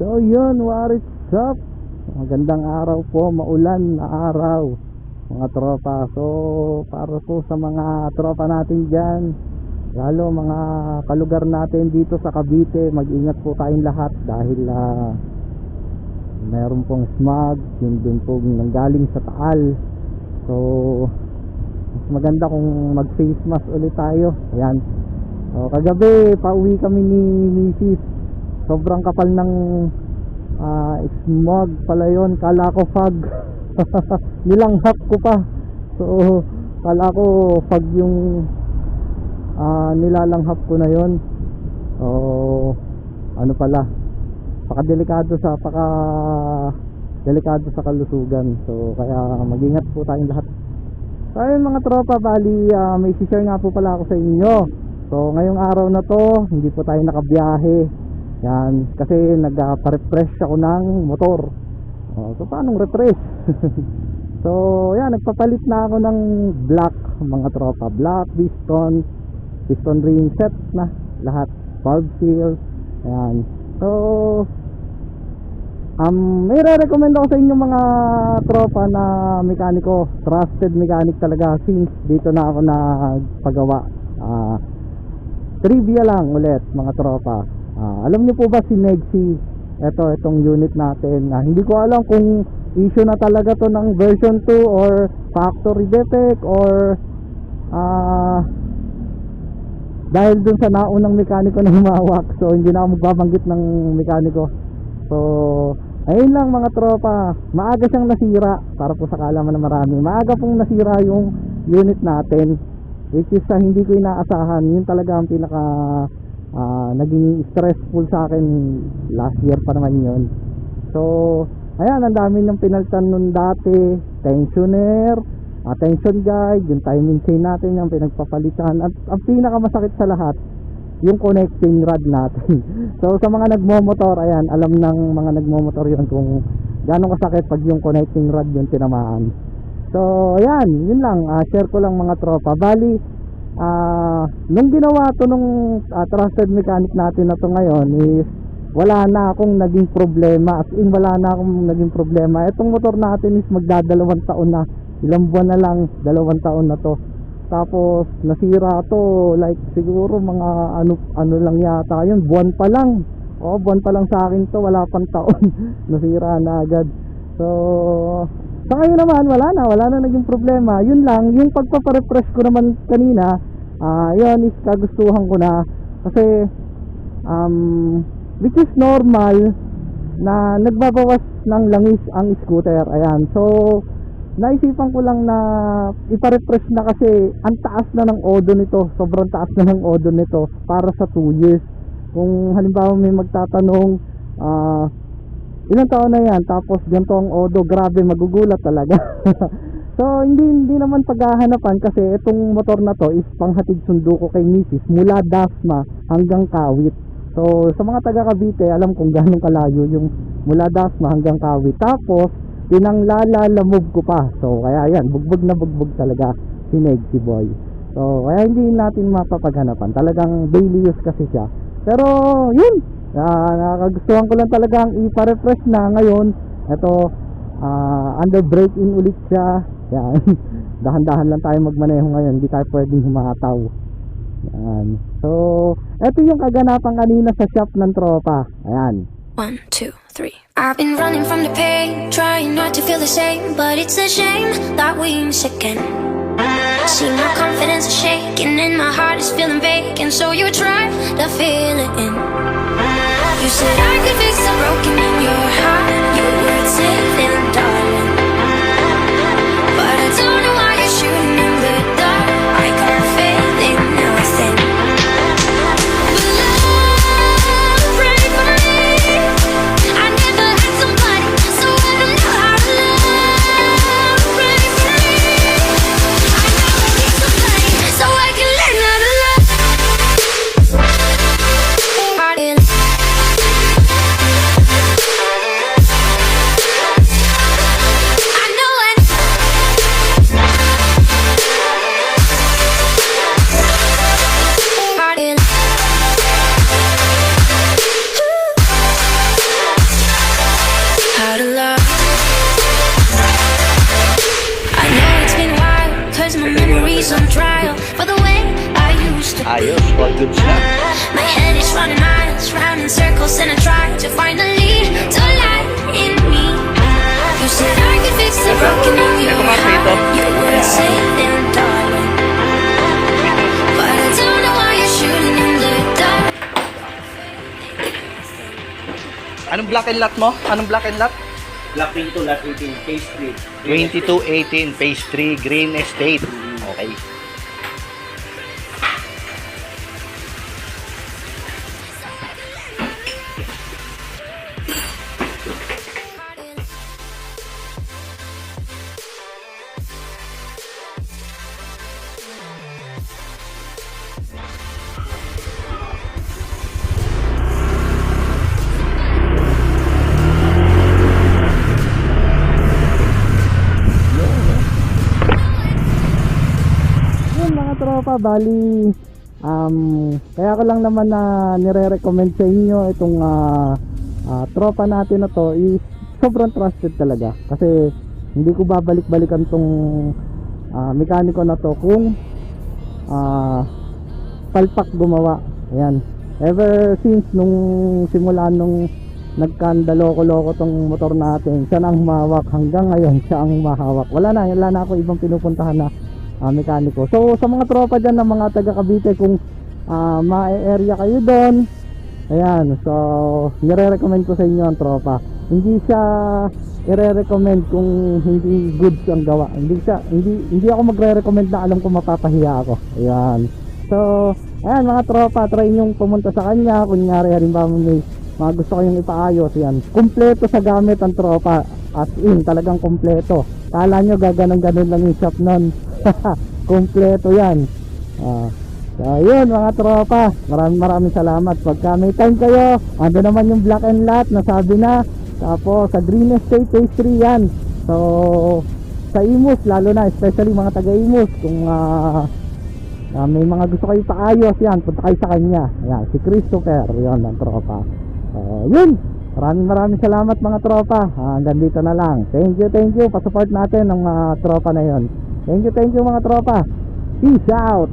So yun, what is up? Magandang araw po, maulan na araw mga tropa. So para po sa mga tropa natin dyan, lalo mga kalugar natin dito sa Cavite, mag-ingat po tayong lahat dahil ah, meron pong smog, yun dun po nanggaling sa Taal. So mas maganda kung mag-face mask ulit tayo. Ayan. So, kagabi, pauwi kami ni Mrs. Sobrang kapal ng ah, smog pala yon Kala ko fog. Nilanghap ko pa. So, kala ko fog yung ah, nilalanghap ko na yon So, ano pala? Paka-delikado sa paka delikado sa kalusugan. So, kaya mag-ingat po tayong lahat. Ayun mga tropa, bali ah, may share nga po pala ako sa inyo. So ngayong araw na to, hindi po tayo nakabiyahe. Yan, kasi nagpa-refresh ako ng motor. Oh, so paano refresh? so yan, nagpapalit na ako ng black mga tropa. Black, piston, piston ring set na lahat. Valve seal. Yan. So Um, may re-recommend ako sa inyo mga tropa na mekaniko, trusted mechanic talaga since dito na ako nagpagawa. Ah, trivia lang ulit mga tropa. Ah, alam niyo po ba si Negsi? Ito, itong unit natin. Ah, hindi ko alam kung issue na talaga to ng version 2 or factory defect or ah dahil dun sa naunang mekaniko na humawak so hindi na ako magbabanggit ng mekaniko. So ayun lang mga tropa. Maaga siyang nasira. Para po sa kaalaman na marami. Maaga pong nasira yung unit natin which is sa hindi ko inaasahan. Yun talaga ang pinaka ah, naging stressful sa akin last year pa naman yun. So ayan ang dami ng pinaltan nun dati. Tensioner uh, tension guide yung timing chain natin yung pinagpapalitan. At ang pinakamasakit sa lahat yung connecting rod natin. So sa mga nagmomotor ayan alam ng mga nagmomotor yun kung gano'ng kasakit pag yung connecting rod yung tinamaan. So ayan yun lang. Ah, share ko lang mga tropa. Bali ah nung ginawa to nung ah, trusted mechanic natin na to ngayon is wala na akong naging problema. As in wala na akong naging problema. Itong motor natin is magdadalawang taon na. Ilang buwan na lang dalawang taon na to. Tapos nasira to like siguro mga ano ano lang yata yun buwan pa lang. Oh buwan pa lang sa akin to wala pang taon. Nasira na agad. So sa ngayon naman wala na wala na naging problema. Yun lang yung pagpaparefresh ko naman kanina ah yun is kagustuhan ko na. Kasi um which is normal na nagbabawas ng langis ang scooter. Ayan so naisipan ko lang na ipa-refresh na kasi ang taas na ng odo nito. Sobrang taas na ng odo nito para sa 2 years. Kung halimbawa may magtatanong ah ilang taon na yan tapos ganito ang odo grabe magugulat talaga. So hindi hindi naman paghahanapan kasi itong motor na to is panghatid sundo ko kay Mrs. mula Dasma hanggang Kawit. So sa mga taga Cavite alam kung gaano kalayo yung mula Dasma hanggang Kawit. Tapos pinanglalalamove ko pa. So kaya yan bugbog na bugbog talaga si Negsy Boy. So kaya hindi natin mapapaghanapan talagang daily use kasi siya. Pero yun uh, nakakagustuhan ko lang talagang ipa-refresh na ngayon. Ito ah, under break in ulit siya. Yan. Dahan-dahan lang tayo magmaneho ngayon. Hindi tayo pwedeng humataw. Yan. So ito yung kaganapan kanina sa shop ng tropa. Ayan. One, two, three. I've been running from the pain, trying not to feel the same, but it's a shame that we miss again. See, my confidence is shaking and my heart is feeling vacant, so you try to fill it in. You said I could fix the broken in your heart, you were Anong black and lot mo? Anong black and lot? Black 22, lot 18, K Street. 2218 Phase 3 Green Estate. Okay. Tropa, bali um, kaya ko lang naman na nire-recommend sa inyo itong ah, ah, tropa natin na to is sobrang trusted talaga. Kasi hindi ko babalik-balikan tong ah, mekaniko na to kung ah, palpak gumawa. Ayan. Ever since nung simula nung nagkanda loko-loko tong motor natin siya na ang humawak hanggang ngayon siya ang mahawak wala na wala na ako ibang pinupuntahan na ah, mekaniko. So sa mga tropa dyan ng mga taga Cavite kung ah, ma-area kayo doon, ayan, so nire-recommend ko sa inyo ang tropa. Hindi siya i-recommend kung hindi goods ang gawa. Hindi siya hindi hindi ako magre-recommend na alam ko mapapahiya ako. Ayan. So, ayan mga tropa, try nyo pumunta sa kanya. Kunyari, halimbawa may mga gusto kayong ipaayos, yan. Kumpleto sa gamit ang tropa. As in, talagang kumpleto. Kala nyo gaganon-ganon lang yung shop nun. kumpleto yan. Ah. So, yun mga tropa. Maraming maraming salamat. Pagka may time kayo, ando naman yung black and lot, nasabi na. Tapos, sa Green Estate 3 yan. So, sa Imus, lalo na, especially mga taga Imus, kung ah, Ah, may mga gusto kayo paayos yan, punta kayo sa kanya. Ayan, si Christopher, yon ang tropa. Uh, yun, maraming maraming salamat mga tropa. Ah, hanggang dito na lang. Thank you, thank you. Pasupport natin ng mga tropa na yon. Thank you, thank you mga tropa. Peace out.